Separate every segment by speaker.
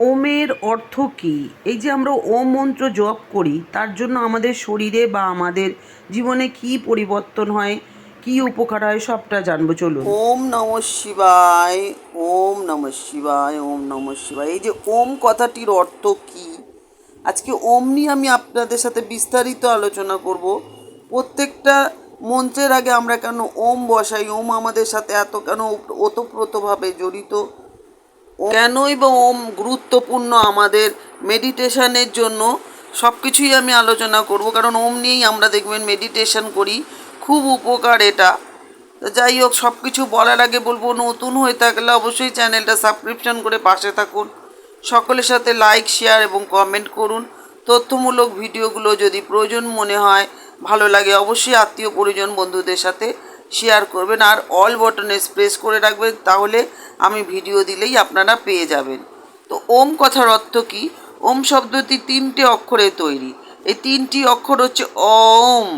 Speaker 1: ওমের অর্থ কী? এই যে আমরা ওম মন্ত্র জপ করি, তার জন্য আমাদের শরীরে বা আমাদের জীবনে কী পরিবর্তন হয়, কী উপকার হয়, সবটা জানব, চলুন।
Speaker 2: ওম নম শিবায়, ওম নম শিবায়, ওম নম শিবায়। এই যে ওম কথাটির অর্থ কি? আজকে ওম নিয়ে আমি আপনাদের সাথে বিস্তারিত আলোচনা করব। প্রত্যেকটা মন্ত্রের আগে আমরা কেন ওম বসাই? ওম আমাদের সাথে এত কেন ওতপ্রোতভাবে জড়িত? কেনই বা ওম গুরুত্বপূর্ণ আমাদের মেডিটেশনের জন্য সব কিছুই আমি আলোচনা করব, কারণ ওম নিয়েই আমরা দেখবেন মেডিটেশন করি, খুব উপকার এটা। যাই হোক সব কিছু বলার আগে বলব, নতুন হয়ে থাকলে অবশ্যই চ্যানেলটা সাবস্ক্রিপশন করে পাশে থাকুন। সকলের সাথে লাইক, শেয়ার এবং কমেন্ট করুন। তথ্যমূলক ভিডিওগুলো যদি প্রয়োজন মনে হয়, ভালো লাগে, অবশ্যই আত্মীয় পরিজন বন্ধুদের সাথে শেয়ার করবেন আর অল বটনে প্রেস করে রাখবেন, তাহলে আমি ভিডিও দিলেই আপনারা পেয়ে যাবেন। তো ওম কথার অর্থ কী? ওম শব্দটি তিনটে অক্ষরে তৈরি। এই তিনটি অক্ষর হচ্ছে ওম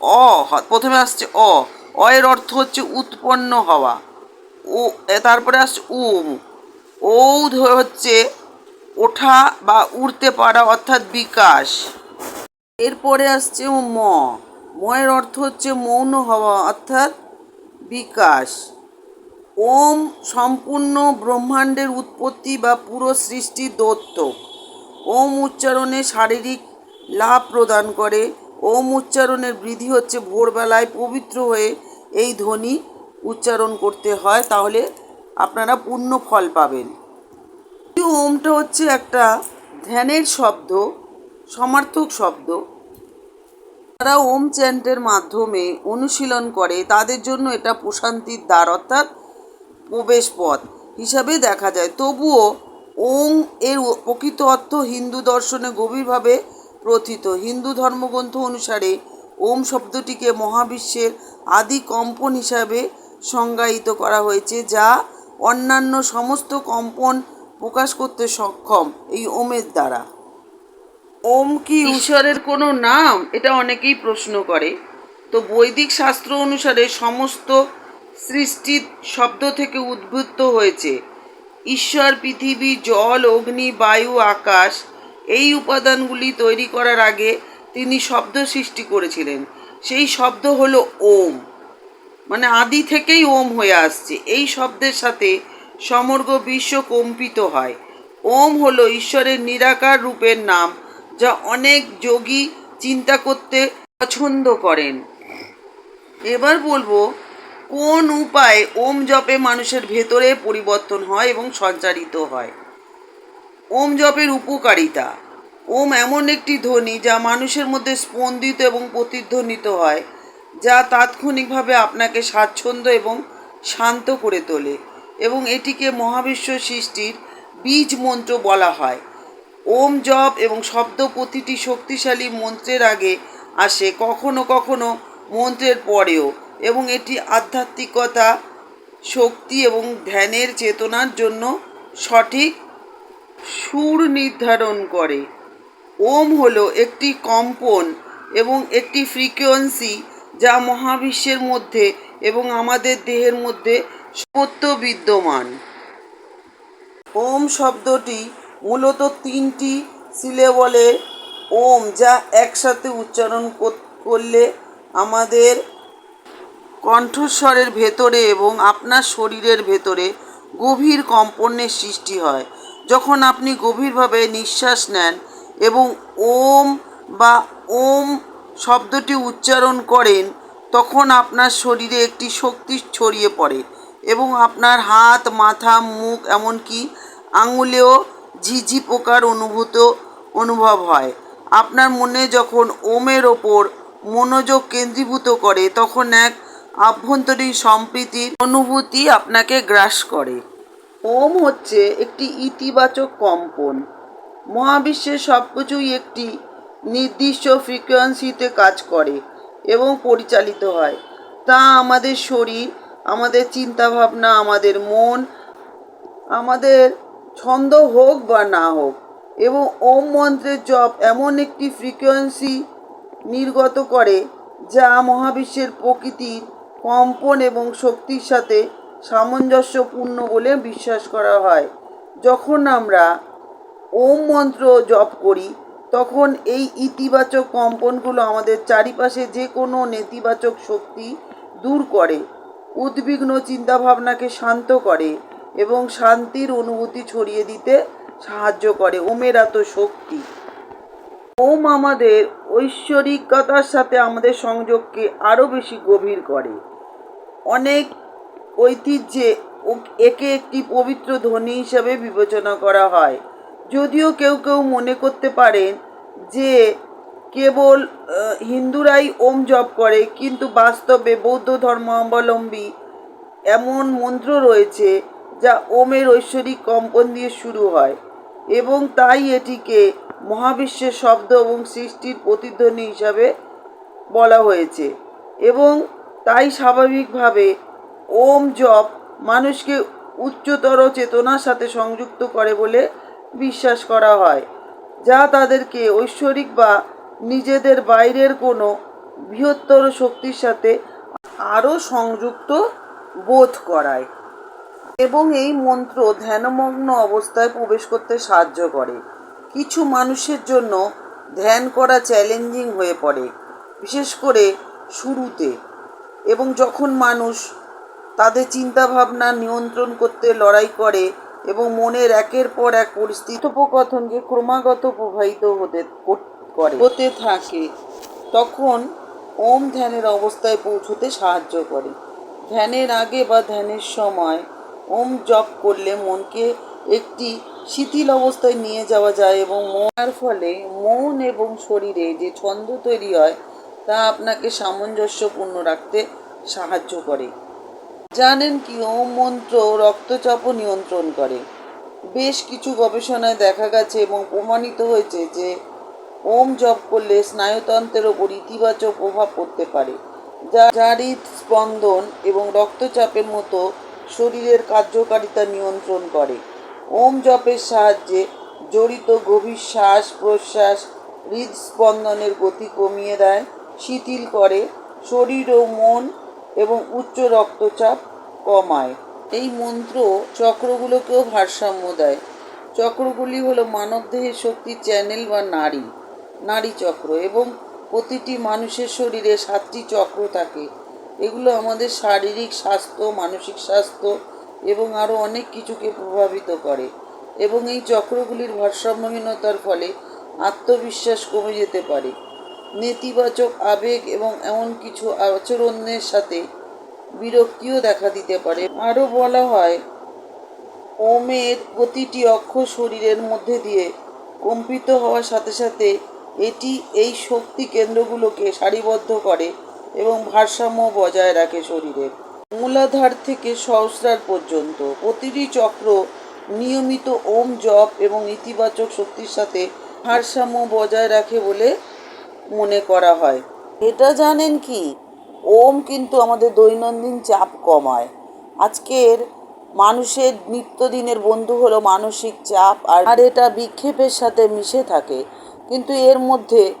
Speaker 2: অ, প্রথমে আসছে অ। অ এর অর্থ হচ্ছে উৎপন্ন হওয়া। ও তারপরে আসছে উম। ঔধ হচ্ছে ওঠা বা উড়তে পারা, অর্থাৎ বিকাশ। এরপরে আসছে ম। ময়ের অর্থ হচ্ছে মৌন হওয়া, অর্থাৎ বিকাশ। ওম সম্পূর্ণ ব্রহ্মাণ্ডের উৎপত্তি বা পুরো সৃষ্টির দত্তক ওম উচ্চারণে শারীরিক লাভ প্রদান করে। ওম উচ্চারণের বৃদ্ধি হচ্ছে ভোরবেলায় পবিত্র হয়ে এই ধ্বনি উচ্চারণ করতে হয়, তাহলে আপনারা পূর্ণ ফল পাবেন। ওমটা হচ্ছে একটা ধ্যানের শব্দ, সমার্থক শব্দ। যারা ওম চ্যান্টের মাধ্যমে অনুশীলন করে তাদের জন্য এটা প্রশান্তির দ্বার অর্থাৎ প্রবেশ পথ হিসাবে দেখা যায়। তবুও ওং এর প্রকৃত অর্থ হিন্দু দর্শনে গভীরভাবে প্রথিত। হিন্দু ধর্মগ্রন্থ অনুসারে ওম শব্দটিকে মহাবিশ্বের আদি কম্পন হিসাবে সংজ্ঞায়িত করা হয়েছে, যা অন্যান্য সমস্ত কম্পন প্রকাশ করতে সক্ষম এই ওমের দ্বারা। ওম কি ঈশ্বরের কোনো নাম? এটা অনেকেই প্রশ্ন করে। তো বৈদিক শাস্ত্র অনুসারে সমস্ত সৃষ্টির শব্দ থেকে উদ্বুদ্ধ হয়েছে। ঈশ্বর পৃথিবী জল অগ্নি বায়ু আকাশ এই উপাদানগুলি তৈরি করার আগে তিনি শব্দ সৃষ্টি করেছিলেন। সেই শব্দ হলো ওম। মানে আদি থেকেই ওম হয়ে আসছে। এই শব্দের সাথে সমগ্র বিশ্ব কম্পিত হয়। ওম হলো ঈশ্বরের নিরাকার রূপের নাম। যা অনেক যোগী চিন্তা করতে পছন্দ করেন। এবার বলব, কোন উপায়ে ওম জপে মানুষের ভেতরে পরিবর্তন হয় এবং সঞ্চারিত হয়? ওম জপের উপকারিতা। ওম এমন একটি ধ্বনি যা মানুষের মধ্যে স্পন্দিত এবং প্রতিধ্বনিত হয়, যা তাৎক্ষণিকভাবে আপনাকে স্বাচ্ছন্দ্য এবং শান্ত করে তোলে এবং এটিকে মহাবিশ্ব সৃষ্টির বীজ মন্ত্র বলা হয়। ওম জপ এবং শব্দ প্রতিটি শক্তিশালী মন্ত্রের আগে আসে, কখনো কখনো মন্ত্রের পরেও। এবং এটি আধ্যাত্মিকতা, শক্তি এবং ধ্যানের চেতনার জন্য সঠিক সুর নির্ধারণ করে। ওম হলো একটি কম্পন এবং একটি ফ্রিকোয়েন্সি যা মহাবিশ্বের মধ্যে এবং আমাদের দেহের মধ্যে সত্য বিদ্যমান। ওম শব্দটি মূলত তিনটি সিলেবলে ওম যা একসাথে উচ্চারণ করলে আমাদের কণ্ঠস্বরের ভেতরে এবং আপনার শরীরের ভেতরে গভীর কম্পনের সৃষ্টি হয়। যখন আপনি গভীরভাবে নিঃশ্বাস নেন এবং ওম বা ওম শব্দটি উচ্চারণ করেন, তখন আপনার শরীরে একটি শক্তি ছড়িয়ে পড়ে এবং আপনার হাত, মাথা, মুখ, এমনকি আঙুলেও ঝিঝি পোকার অনুভূত অনুভব হয়। আপনার মনে যখন ওমের ওপর মনোযোগ কেন্দ্রীভূত করে, তখন এক আভ্যন্তরীণ সম্প্রীতির অনুভূতি আপনাকে গ্রাস করে। ওম হচ্ছে একটি ইতিবাচক কম্পন। মহাবিশ্বের সব কিছুই একটি নির্দিষ্ট ফ্রিকোয়েন্সিতে কাজ করে এবং পরিচালিত হয়। তা আমাদের শরীর, আমাদের চিন্তাভাবনা, আমাদের মন, আমাদের ছন্দ হোক বা না হোক, এবং ওম মন্ত্রের জপ এমন একটি ফ্রিকোয়েন্সি নির্গত করে যা মহাবিশ্বের প্রকৃতির কম্পন এবং শক্তির সাথে সামঞ্জস্যপূর্ণ বলে বিশ্বাস করা হয়। যখন আমরা ওম মন্ত্র জপ করি, তখন এই ইতিবাচক কম্পনগুলো আমাদের চারিপাশে যে কোনো নেতিবাচক শক্তি দূর করে, উদ্বিগ্ন চিন্তাভাবনাকে শান্ত করে এবং শান্তির অনুভূতি ছড়িয়ে দিতে সাহায্য করে। ওমের এত শক্তি। ওম আমাদের ঐশ্বরিকতার সাথে আমাদের সংযোগকে আরও বেশি গভীর করে। অনেক ঐতিহ্যে একে একটি পবিত্র ধ্বনি হিসাবে বিবেচনা করা হয়। যদিও কেউ কেউ মনে করতে পারেন যে কেবল হিন্দুরাই ওম জপ করে, কিন্তু বাস্তবে বৌদ্ধ ধর্মাবলম্বী এমন মন্ত্র রয়েছে যা ওমের ঐশ্বরিক কম্পন দিয়ে শুরু হয় এবং তাই এটিকে মহাবিশ্বের শব্দ এবং সৃষ্টির প্রতিধ্বনি হিসাবে বলা হয়েছে এবং তাই স্বাভাবিকভাবে ওম জপ মানুষকে উচ্চতর চেতনার সাথে সংযুক্ত করে বলে বিশ্বাস করা হয়, যা তাদেরকে ঐশ্বরিক বা নিজেদের বাইরের কোনো বৃহত্তর শক্তির সাথে আরও সংযুক্ত বোধ করায়। এবং এই মন্ত্র ধ্যানমগ্ন অবস্থায় প্রবেশ করতে সাহায্য করে। কিছু মানুষের জন্য ধ্যান করা চ্যালেঞ্জিং হয়ে পড়ে, বিশেষ করে শুরুতে। এবং যখন মানুষ তাদের চিন্তাভাবনা নিয়ন্ত্রণ করতে লড়াই করে এবং মনের একের পর এক পরিস্থিতি কথোপকথনকে ক্রমাগত প্রবাহিত হতে করে। হতে থাকে, তখন ওম ধ্যানের অবস্থায় পৌঁছতে সাহায্য করে। ধ্যানের আগে বা ধ্যানের সময় ওম জপ করলে মনকে একটি শিথিল অবস্থায় নিয়ে যাওয়া যায় এবং মনার ফলে মন এবং শরীরে যে ছন্দ তৈরি হয়, তা আপনাকে সামঞ্জস্যপূর্ণ রাখতে সাহায্য করে। জানেন কি, ওম মন্ত্র রক্তচাপও নিয়ন্ত্রণ করে। বেশ কিছু গবেষণায় দেখা গেছে এবং প্রমাণিত হয়েছে যে ওম জপ করলে স্নায়ুতন্ত্রের ওপর ইতিবাচক প্রভাব পড়তে পারে। যা হৃদস্পন্দন এবং রক্তচাপের মতো শরীরের কার্যকারিতা নিয়ন্ত্রণ করে। ওম জপের সাহায্যে জড়িত গভীর শ্বাস প্রশ্বাস, হৃদস্পন্দনের গতি কমিয়ে দেয়, শিথিল করে, শরীর ও মন এবং উচ্চ রক্তচাপ কমায়। এই মন্ত্র চক্রগুলোকেও ভারসাম্য দেয়। চক্রগুলি হলো মানবদেহের শক্তি চ্যানেল বা নারী নারী চক্র এবং প্রতিটি মানুষের শরীরে সাতটি চক্র থাকে। এগুলো আমাদের শারীরিক স্বাস্থ্য, মানসিক স্বাস্থ্য এবং আরও অনেক কিছুকে প্রভাবিত করে। এবং এই চক্রগুলির ভারসাম্যহীনতার ফলে আত্মবিশ্বাস কমে যেতে পারে। নেতিবাচক আবেগ এবং এমন কিছু আচরণের সাথে বিরক্তিও দেখা দিতে পারে। আরও বলা হয়, ওমের প্রতিটি অক্ষ শরীরের মধ্যে দিয়ে কম্পিত হওয়ার সাথে সাথে এটি এই শক্তি কেন্দ্রগুলোকে সারিবদ্ধ করে এবং ভারসাম্য বজায় রাখে শরীরের। মূলাধার থেকে সহস্রার পর্যন্ত। প্রতিটি চক্র নিয়মিত ওম, জপ এবং ইতিবাচক শক্তির সাথে ভারসাম্য বজায় রাখে বলে মনে করা হয়। এটা জানেন কি? ওম কিন্তু আমাদের দৈনন্দিন চাপ কমায়। আজকের মানুষের নিত্যদিনের বন্ধু হলো মানসিক চাপ আর আর এটা বিক্ষেপের সাথে মিশে থাকে। কিন্তু এর মধ্যে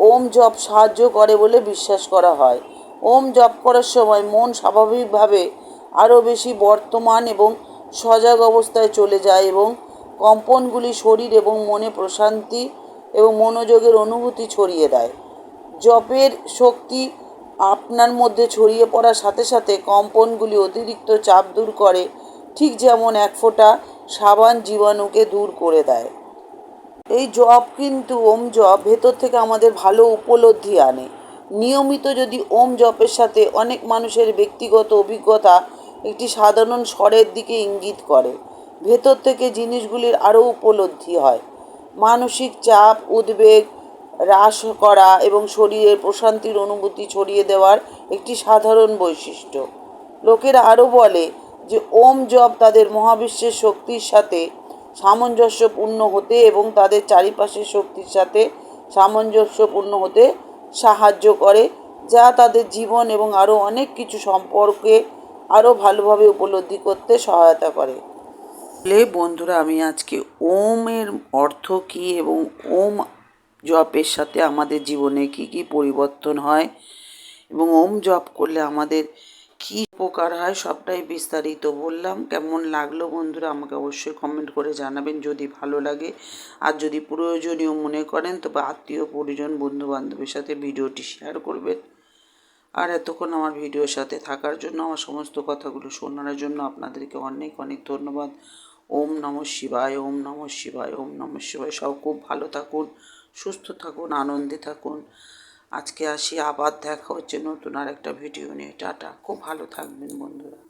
Speaker 2: ওম জপ সাহায্য করে বলে বিশ্বাস করা হয়। ওম জপ করার সময় মন স্বাভাবিকভাবে আরও বেশি বর্তমান এবং সজাগ অবস্থায় চলে যায় এবং কম্পনগুলি শরীর এবং মনে প্রশান্তি এবং মনোযোগের অনুভূতি ছড়িয়ে দেয়। জপের শক্তি আপনার মধ্যে ছড়িয়ে পড়ার সাথে সাথে কম্পনগুলি অতিরিক্ত চাপ দূর করে, ঠিক যেমন এক ফোঁটা সাবান জীবাণুকে দূর করে দেয়। এই জপ কিন্তু ওম জপ ভেতর থেকে আমাদের ভালো উপলব্ধি আনে। নিয়মিত যদি ওম জপের সাথে অনেক মানুষের ব্যক্তিগত অভিজ্ঞতা একটি সাধারণ স্বরের দিকে ইঙ্গিত করে, ভেতর থেকে জিনিসগুলির আরও উপলব্ধি হয়। মানসিক চাপ, উদ্বেগ হ্রাস করা এবং শরীরের প্রশান্তির অনুভূতি ছড়িয়ে দেওয়ার একটি সাধারণ বৈশিষ্ট্য। লোকেরা আরও বলে যে, ওম জপ তাদের মহাবিশ্বের শক্তির সাথে সামঞ্জস্যপূর্ণ হতে এবং তাদের চারিপাশের শক্তির সাথে সামঞ্জস্যপূর্ণ হতে সাহায্য করে, যা তাদের জীবন এবং আরও অনেক কিছু সম্পর্কে আরও ভালোভাবে উপলব্ধি করতে সহায়তা করে। বন্ধুরা, আমি আজকে ওমের অর্থ কী এবং ওম জপের সাথে আমাদের জীবনে কি কি পরিবর্তন হয় এবং ওম জপ করলে আমাদের
Speaker 1: কি উপকার হয় সবটাই বিস্তারিত বললাম। কেমন লাগল বন্ধুরা আমাকে অবশ্যই কমেন্ট করে জানাবেন যদি ভালো লাগে। আর যদি প্রয়োজনীয় মনে করেন তবে আত্মীয়, পরিজন বন্ধু বান্ধবের সাথে ভিডিওটি শেয়ার করবেন। আর এতক্ষণ আমার ভিডিওর সাথে থাকার জন্য, আমার সমস্ত কথাগুলো শোনার জন্য আপনাদেরকে অনেক অনেক ধন্যবাদ। ওম নম শিবায়, ওম নম শিবায়, ওম নম শিবায়। সব খুব ভালো থাকুন, সুস্থ থাকুন, আনন্দে থাকুন। আজকে আসি, আবার দেখা হচ্ছে নতুন আর একটা ভিডিও নিয়ে। টাটা। খুব ভালো থাকবেন বন্ধুরা।